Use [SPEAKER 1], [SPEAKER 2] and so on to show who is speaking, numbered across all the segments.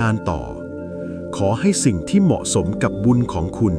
[SPEAKER 1] งานต่อ ขอให้สิ่งที่เหมาะสมกับบุญของคุณ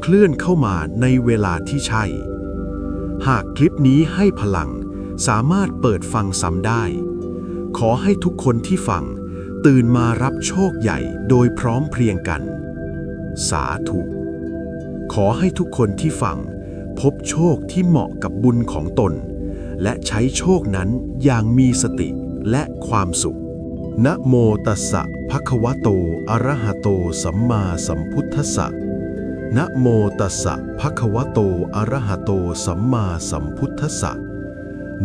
[SPEAKER 1] เคลื่อนเข้ามาในเวลาที่ใช่ หากคลิปนี้ให้พลังสามารถเปิดฟังซ้ำได้ ขอให้ทุกคนที่ฟัง ตื่นมารับโชคใหญ่โดยพร้อมเพรียงกัน สาธุ ขอให้ทุกคนที่ฟัง พบโชคที่เหมาะกับบุญของตน และใช้โชคนั้นอย่างมีสติและความสุข นะโมตัสสะภะคะวะโต อะระหะโต สัมมาสัมพุทธัสสะนะโมตัสสะภะคะวะโต อะระหะโต สัมมาสัมพุทธัสสะ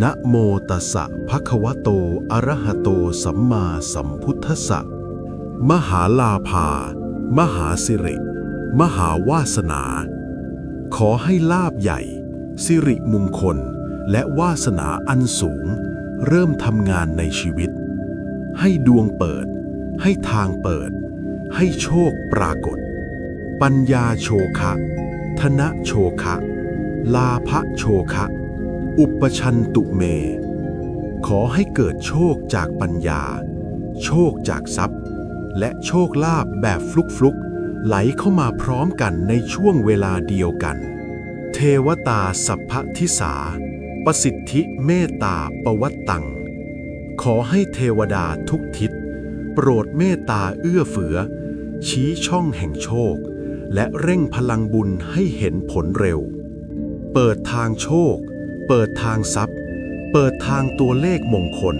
[SPEAKER 1] นะโมตัสสะภะคะวะโต อะระหะโต สัมมาสัมพุทธัสสะมหาลาภา มหาสิริ มหาวาสนา ขอให้ลาบใหญ่ สิริมงคล และวาสนาอันสูง เริ่มทำงานในชีวิต ให้ดวงเปิด ให้ทางเปิด ให้โชคปรากฏ ปัญญาโชคะ ธนะโชคะ ลาภโชคะ อุปชันตุเม ขอให้เกิดโชคจากปัญญา โชคจากทรัพย์ และโชคลาภแบบฟลุกฟลุกๆไหลเข้ามาพร้อมกันในช่วงเวลาเดียวกัน เทวตาสัพพทิสา ประสิทธิเมตตาปวัตตัง ขอให้เทวดาทุกทิศ โปรดเมตตาเอื้อเฟื้อชี้ช่องแห่งโชค และเร่งพลังบุญให้เห็นผลเร็ว เปิดทางโชค เปิดทางทรัพย์ เปิดทางตัวเลขมงคล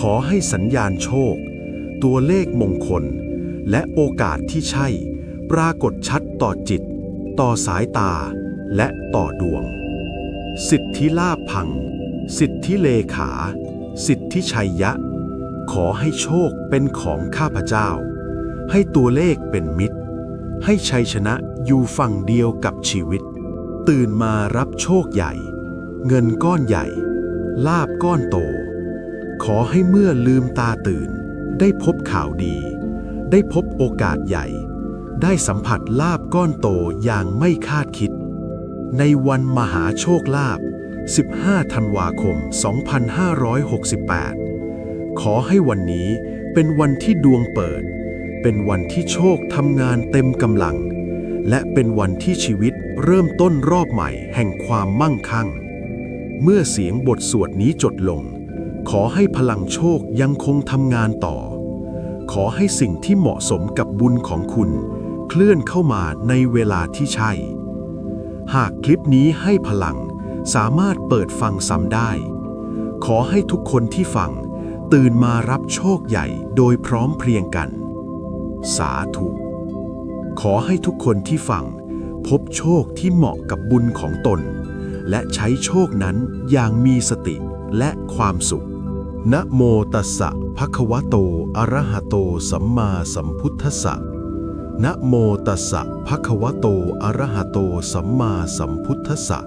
[SPEAKER 1] ขอให้สัญญาณโชค ตัวเลขมงคล และโอกาสที่ใช่ ปรากฏชัดต่อจิต ต่อสายตา และต่อดวง สิทธิลาภพัง สิทธิเลขา ธิชัยยะ ขอให้โชคเป็นของข้าพเจ้า ให้ตัวเลขเป็นมิตร ให้ชัยชนะอยู่ฝั่งเดียวกับชีวิต ตื่นมารับโชคใหญ่ เงินก้อนใหญ่ ลาบก้อนโต ขอให้เมื่อลืมตาตื่น ได้พบข่าวดี ได้พบโอกาสใหญ่ ได้สัมผัสลาบก้อนโตอย่างไม่คาดคิด ในวันมหาโชคลาภ 15 ธันวาคม 2568 ขอให้วันนี้เป็นวันที่ดวงเปิด เป็นวันที่โชคทำงานเต็มกำลัง และเป็นวันที่ชีวิตเริ่มต้นรอบใหม่แห่งความมั่งคั่ง เมื่อเสียงบทสวดนี้จดลง ขอให้พลังโชคยังคงทำงานต่อ ขอให้สิ่งที่เหมาะสมกับบุญของคุณ เคลื่อนเข้ามาในเวลาที่ใช่ หากคลิปนี้ให้พลัง สามารถเปิดฟังซ้ำได้ ขอให้ทุกคนที่ฟัง ตื่นมารับโชคใหญ่โดยพร้อมเพรียงกัน สาธุ ขอให้ทุกคนที่ฟัง พบโชคที่เหมาะกับบุญของตน และใช้โชคนั้นอย่างมีสติและความสุขนะโมตัสสะภะคะวะโต อะระหะโต สัมมาสัมพุทธัสสะนะโมตัสสะภะคะวะโต อะระหะโต สัมมาสัมพุทธัสสะ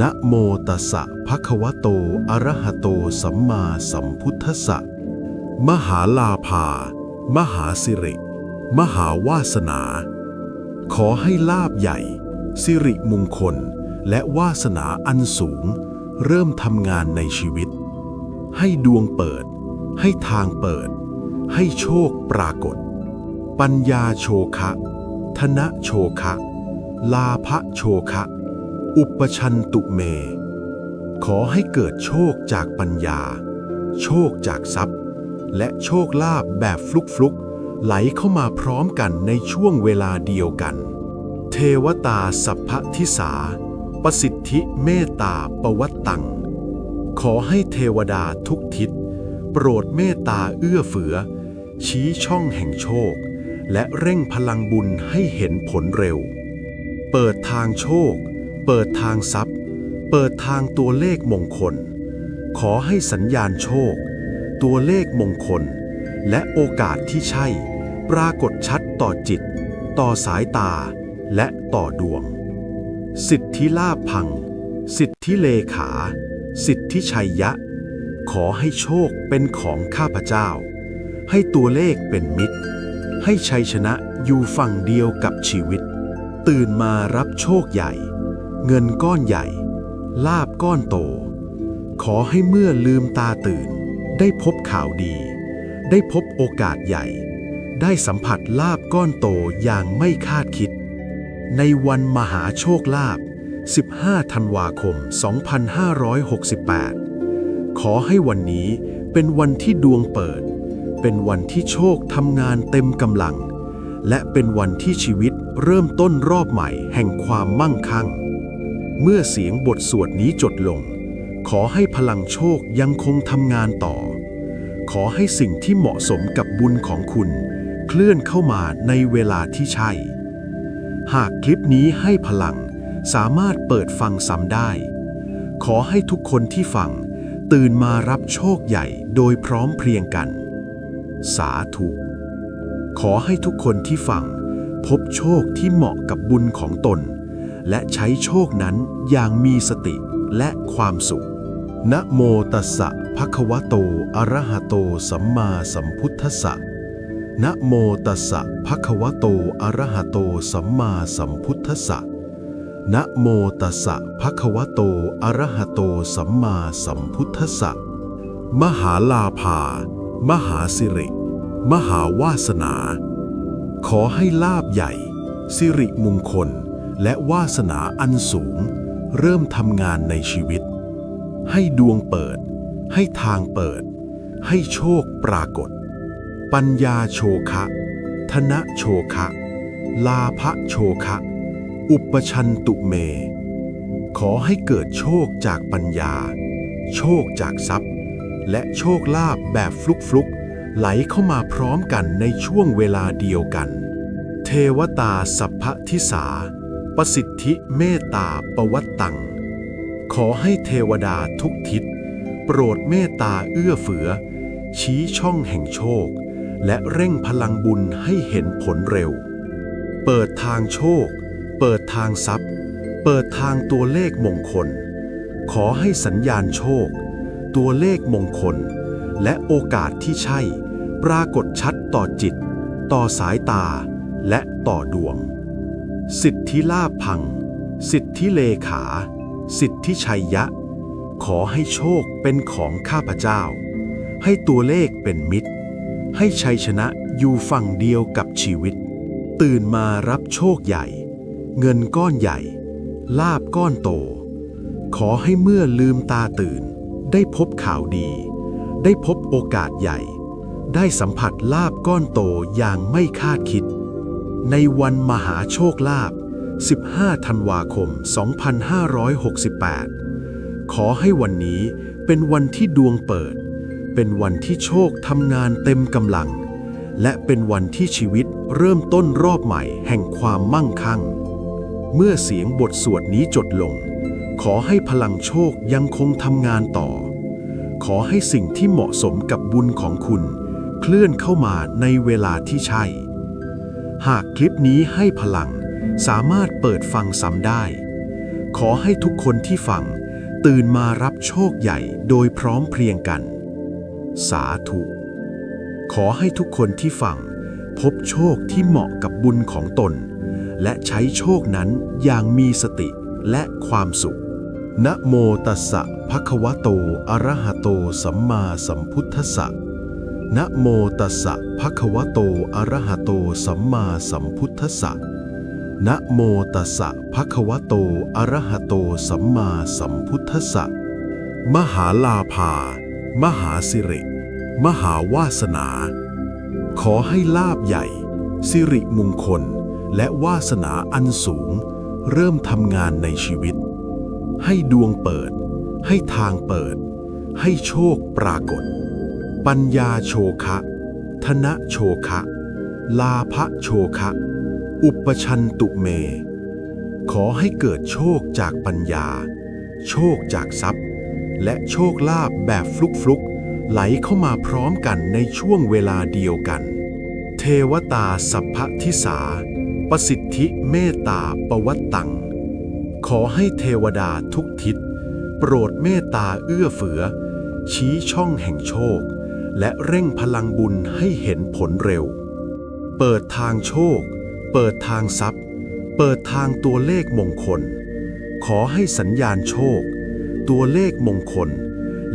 [SPEAKER 1] นะโมตัสสะภะคะวะโต อะระหะโต สัมมาสัมพุทธัสสะ มหาลาภา มหาสิริ มหาวาสนา ขอให้ลาบใหญ่ สิริมงคล และวาสนาอันสูง เริ่มทำงานในชีวิต ให้ดวงเปิด ให้ทางเปิด ให้โชคปรากฏ ปัญญาโชคะ ธนะโชคะ ลาภโชคะ อุปชันตุเม ขอให้เกิดโชคจากปัญญา โชคจากทรัพย์ และโชคลาภแบบฟลุกฟลุกๆไหลเข้ามาพร้อมกันในช่วงเวลาเดียวกัน เทวตาสัพพทิสา ประสิทธิเมตตาปวัตตัง ขอให้เทวดาทุกทิศ โปรดเมตตาเอื้อเฟื้อชี้ช่องแห่งโชค และเร่งพลังบุญให้เห็นผลเร็ว เปิดทางโชค เปิดทางทรัพย์ เปิดทางตัวเลขมงคล ขอให้สัญญาณโชค ตัวเลขมงคล และโอกาสที่ใช่ ปรากฏชัดต่อจิต ต่อสายตา และต่อดวง สิทธิลาภพัง สิทธิเลขา สิทธิชัยยะ ขอให้โชคเป็นของข้าพเจ้า ให้ตัวเลขเป็นมิตร ให้ชัยชนะอยู่ฝั่งเดียวกับชีวิต ตื่นมารับโชคใหญ่ เงินก้อนใหญ่ ลาบก้อนโต ขอให้เมื่อลืมตาตื่น ได้พบข่าวดี ได้พบโอกาสใหญ่ ได้สัมผัสลาบก้อนโตอย่างไม่คาดคิด ในวันมหาโชคลาภ15 ธันวาคม 2568 ขอให้วันนี้เป็นวันที่ดวงเปิด เป็นวันที่โชคทำงานเต็มกำลัง และเป็นวันที่ชีวิตเริ่มต้นรอบใหม่แห่งความมั่งคั่ง เมื่อเสียงบทสวดนี้จดลง ขอให้พลังโชคยังคงทำงานต่อ ขอให้สิ่งที่เหมาะสมกับบุญของคุณ เคลื่อนเข้ามาในเวลาที่ใช่ หากคลิปนี้ให้พลังสามารถเปิดฟังซ้ำได้ ขอให้ทุกคนที่ฟัง ตื่นมารับโชคใหญ่โดยพร้อมเพรียงกัน สาธุ ขอให้ทุกคนที่ฟัง พบโชคที่เหมาะกับบุญของตน และใช้โชคนั้นอย่างมีสติและความสุข นะโมตัสสะภะคะวะโต อะระหะโต สัมมาสัมพุทธัสสะ นะโมตัสสะภะคะวะโต อะระหะโต สัมมาสัมพุทธัสสะ นะโมตัสสะภะคะวะโต อะระหะโต สัมมาสัมพุทธัสสะ มหาลาภา มหาสิริ มหาวาสนา ขอให้ลาบใหญ่ สิริมงคล และวาสนาอันสูง เริ่มทำงานในชีวิต ให้ดวงเปิด ให้ทางเปิด ให้โชคปรากฏ ปัญญาโชคะ ธนะโชคะ ลาภโชคะ อุปชันตุเม ขอให้เกิดโชคจากปัญญา โชคจากทรัพย์ และโชคลาภแบบฟลุกฟลุกๆไหลเข้ามาพร้อมกันในช่วงเวลาเดียวกัน เทวตาสัพพทิสา ประสิทธิเมตตาปวัตตัง ขอให้เทวดาทุกทิศ โปรดเมตตาเอื้อเฝือชี้ช่องแห่งโชค และเร่งพลังบุญให้เห็นผลเร็ว เปิดทางโชค เปิดทางทรัพย์ เปิดทางตัวเลขมงคล ขอให้สัญญาณโชค ตัวเลขมงคล และโอกาสที่ใช่ ปรากฏชัดต่อจิต ต่อสายตา และต่อดวง สิทธิลาพัง สิทธิเลขา สิทธิชัยยะ ขอให้โชคเป็นของข้าพเจ้า ให้ตัวเลขเป็นมิตร ให้ชัยชนะอยู่ฝั่งเดียวกับชีวิต ตื่นมารับโชคใหญ่ เงินก้อนใหญ่ ลาบก้อนโต ขอให้เมื่อลืมตาตื่น ได้พบข่าวดี ได้พบโอกาสใหญ่ ได้สัมผัสลาบก้อนโตอย่างไม่คาดคิด ในวันมหาโชคลาภ 15 ธันวาคม 2568 ขอให้วันนี้เป็นวันที่ดวงเปิด เป็นวันที่โชคทำงานเต็มกำลัง และเป็นวันที่ชีวิตเริ่มต้นรอบใหม่แห่งความมั่งคั่ง เมื่อเสียงบทสวดนี้จดลง ขอให้พลังโชคยังคงทำงานต่อ ขอให้สิ่งที่เหมาะสมกับบุญของคุณ เคลื่อนเข้ามาในเวลาที่ใช่ หากคลิปนี้ให้พลัง สามารถเปิดฟังซ้ำได้ ขอให้ทุกคนที่ฟัง ตื่นมารับโชคใหญ่โดยพร้อมเพรียงกัน สาธุ ขอให้ทุกคนที่ฟัง พบโชคที่เหมาะกับบุญของตน และใช้โชคนั้นอย่างมีสติและความสุข นะโมตัสสะภะคะวะโต อะระหะโต สัมมาสัมพุทธัสสะ นะโมตัสสะภะคะวะโตอะระหะโตสัมมาสัมพุทธัสสะนะโมตัสสะภะคะวะโตอะระหะโตสัมมาสัมพุทธัสสะมหาลาภา มหาสิริ มหาวาสนา ขอให้ลาบใหญ่ สิริมงคล และวาสนาอันสูง เริ่มทำงานในชีวิต ให้ดวงเปิด ให้ทางเปิด ให้โชคปรากฏ ปัญญาโชคะ ธนะโชคะ ลาภโชคะ อุปชันตุเม ขอให้เกิดโชคจากปัญญา โชคจากทรัพย์ และโชคลาภแบบฟลุกฟลุกไหลเข้ามาพร้อมกันในช่วงเวลาเดียวกัน เทวตาสัพพทิสา ประสิทธิเมตตาปวัตตัง ขอให้เทวดาทุกทิศ โปรดเมตตาเอื้อเฝือ ชี้ช่องแห่งโชค และเร่งพลังบุญให้เห็นผลเร็ว เปิดทางโชค เปิดทางทรัพย์ เปิดทางตัวเลขมงคล ขอให้สัญญาณโชค ตัวเลขมงคล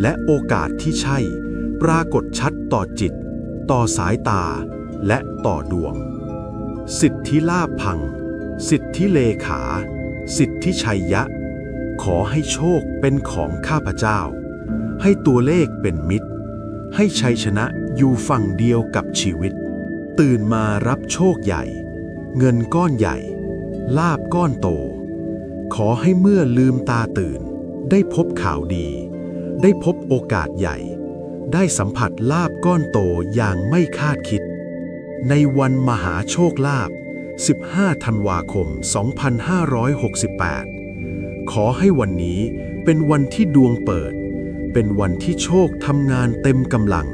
[SPEAKER 1] และโอกาสที่ใช่ ปรากฏชัดต่อจิต ต่อสายตา และต่อดวง สิทธิลาภพัง สิทธิเลขา สิทธิชัยยะ ขอให้โชคเป็นของข้าพเจ้า ให้ตัวเลขเป็นมิตร ให้ชัยชนะอยู่ฝั่งเดียวกับชีวิต ตื่นมารับโชคใหญ่ เงินก้อนใหญ่ ลาบก้อนโต ขอให้เมื่อลืมตาตื่น ได้พบข่าวดี ได้พบโอกาสใหญ่ ได้สัมผัสลาบก้อนโตอย่างไม่คาดคิด ในวันมหาโชคลาภ15 ธันวาคม 2568 ขอให้วันนี้เป็นวันที่ดวงเปิด เป็นวันที่โชคทำงานเต็มกำลัง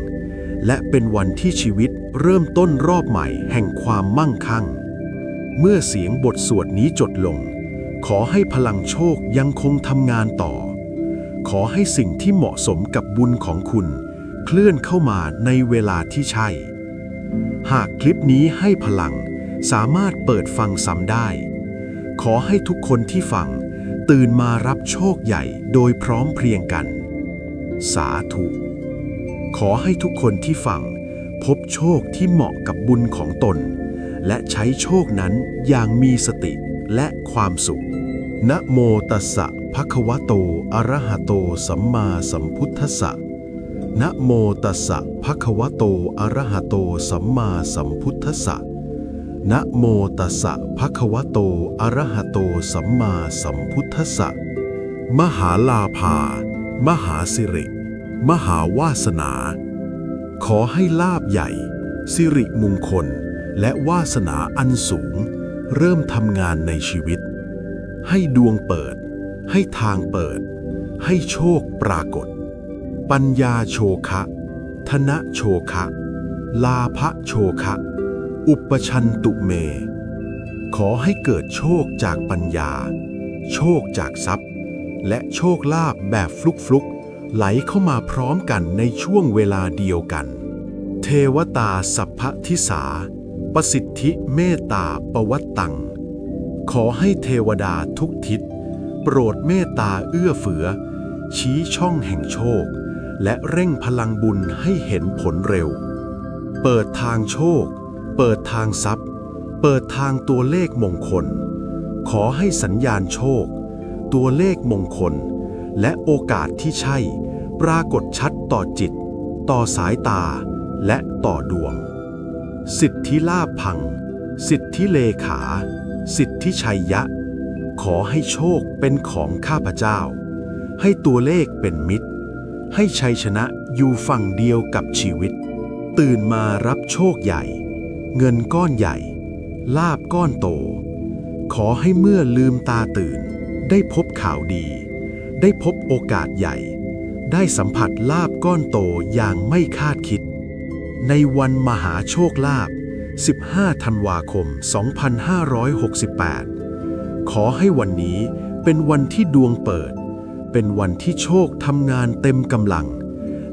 [SPEAKER 1] และเป็นวันที่ชีวิตเริ่มต้นรอบใหม่แห่งความมั่งคั่ง เมื่อเสียงบทสวดนี้จดลง ขอให้พลังโชคยังคงทำงานต่อ ขอให้สิ่งที่เหมาะสมกับบุญของคุณ เคลื่อนเข้ามาในเวลาที่ใช่ หากคลิปนี้ให้พลังสามารถเปิดฟังซ้ำได้ ขอให้ทุกคนที่ฟัง ตื่นมารับโชคใหญ่โดยพร้อมเพรียงกัน สาธุ ขอให้ทุกคนที่ฟัง พบโชคที่เหมาะกับบุญของตน และใช้โชคนั้นอย่างมีสติและความสุข นะโมตัสสะภะคะวะโต อะระหะโต สัมมาสัมพุทธัสสะนะโมตัสสะภะคะวะโต อะระหะโต สัมมาสัมพุทธัสสะนะโมตัสสะภะคะวะโต อะระหะโต สัมมาสัมพุทธัสสะ มหาลาภา มหาสิริ มหาวาสนา ขอให้ลาบใหญ่ สิริมงคล และวาสนาอันสูง เริ่มทำงานในชีวิต ให้ดวงเปิด ให้ทางเปิด ให้โชคปรากฏ ปัญญาโชคะ ธนะโชคะ ลาภโชคะ อุปชันตุเม ขอให้เกิดโชคจากปัญญา โชคจากทรัพย์ และโชคลาภแบบฟลุกฟลุกๆ ไหลเข้ามาพร้อมกันในช่วงเวลาเดียวกัน เทวตาสัพพทิสา ประสิทธิเมตตาปวัตตัง ขอให้เทวดาทุกทิศ โปรดเมตตาเอื้อเฟื้อชี้ช่องแห่งโชค และเร่งพลังบุญให้เห็นผลเร็ว เปิดทางโชค เปิดทางทรัพย์ เปิดทางตัวเลขมงคล ขอให้สัญญาณโชค ตัวเลขมงคล และโอกาสที่ใช่ ปรากฏชัดต่อจิต ต่อสายตา และต่อดวง สิทธิลาพัง สิทธิเลขา สิทธิชัยยะ ขอให้โชคเป็นของข้าพเจ้า ให้ตัวเลขเป็นมิตร ให้ชัยชนะอยู่ฝั่งเดียวกับชีวิต ตื่นมารับโชคใหญ่ เงินก้อนใหญ่ ลาบก้อนโต ขอให้เมื่อลืมตาตื่น ได้พบข่าวดี ได้พบโอกาสใหญ่ ได้สัมผัสลาบก้อนโตอย่างไม่คาดคิด ในวันมหาโชคลาภ 15 ธันวาคม 2568 ขอให้วันนี้เป็นวันที่ดวงเปิด เป็นวันที่โชคทำงานเต็มกำลัง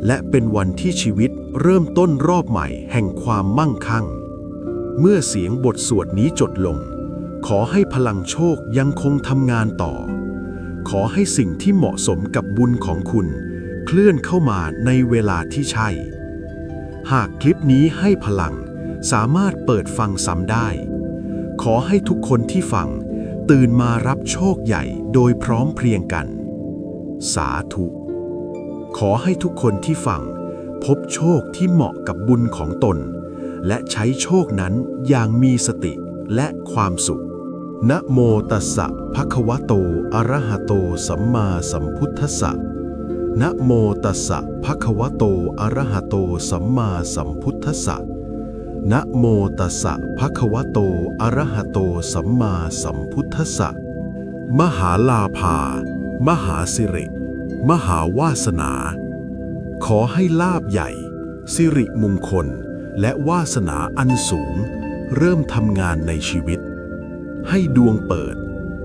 [SPEAKER 1] และเป็นวันที่ชีวิตเริ่มต้นรอบใหม่แห่งความมั่งคั่ง เมื่อเสียงบทสวดนี้จดลง ขอให้พลังโชคยังคงทำงานต่อ ขอให้สิ่งที่เหมาะสมกับบุญของคุณ เคลื่อนเข้ามาในเวลาที่ใช่ หากคลิปนี้ให้พลังสามารถเปิดฟังซ้ำได้ ขอให้ทุกคนที่ฟัง ตื่นมารับโชคใหญ่โดยพร้อมเพรียงกัน สาธุ ขอให้ทุกคนที่ฟัง พบโชคที่เหมาะกับบุญของตน และใช้โชคนั้นอย่างมีสติ และความสุข นะโมตัสสะภะคะวะโต อะระหะโต สัมมาสัมพุทธัสสะ นะโมตัสสะภะคะวะโต อะระหะโต สัมมาสัมพุทธัสสะ นะโมตัสสะภะคะวะโต อะระหะโต สัมมาสัมพุทธัสสะ มหาลาภา มหาสิริ มหาวาสนา ขอให้ลาบใหญ่ สิริมงคล และวาสนาอันสูง เริ่มทำงานในชีวิต ให้ดวงเปิด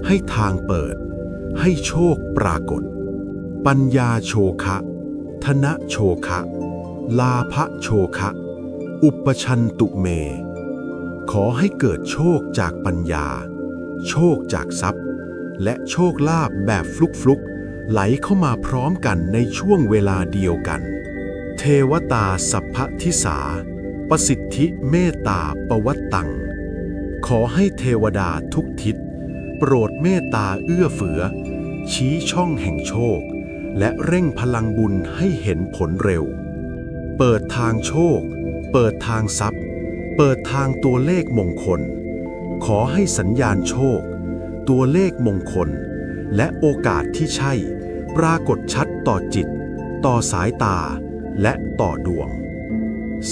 [SPEAKER 1] ให้ทางเปิด ให้โชคปรากฏ ปัญญาโชคะ ธนะโชคะ ลาภโชคะ อุปชันตุเม ขอให้เกิดโชคจากปัญญา โชคจากทรัพย์ และโชคลาภแบบฟลุกฟลุกๆไหลเข้ามาพร้อมกันในช่วงเวลาเดียวกัน เทวตาสัพพทิสา ประสิทธิเมตตาปวัตตัง ขอให้เทวดาทุกทิศ โปรดเมตตาเอื้อเฟื้อ ชี้ช่องแห่งโชค และเร่งพลังบุญให้เห็นผลเร็ว เปิดทางโชค เปิดทางทรัพย์ เปิดทางตัวเลขมงคล ขอให้สัญญาณโชค ตัวเลขมงคล และโอกาสที่ใช่ ปรากฏชัดต่อจิต ต่อสายตา และต่อดวง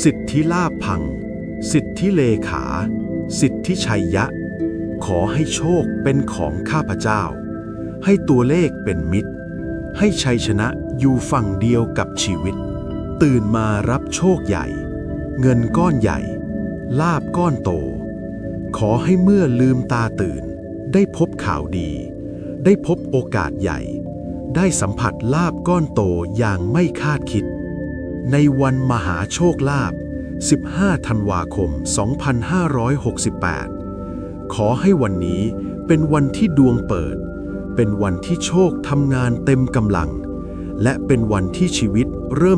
[SPEAKER 1] สิทธิลาภพัง สิทธิเลขา สิทธิชัยยะ ขอให้โชคเป็นของข้าพเจ้า ให้ตัวเลขเป็นมิตร ให้ชัยชนะอยู่ฝั่งเดียวกับชีวิต ตื่นมารับโชคใหญ่ เงินก้อนใหญ่ ลาบก้อนโต ขอให้เมื่อลืมตาตื่น ได้พบข่าวดี ได้พบโอกาสใหญ่ ได้สัมผัสลาบก้อนโตอย่างไม่คาดคิด ในวันมหาโชคลาภ 15 ธันวาคม 2568 ขอให้วันนี้เป็นวันที่ดวงเปิด เป็นวันที่โชคทำงานเต็มกำลัง และเป็นวันที่ชีวิตเริ่ม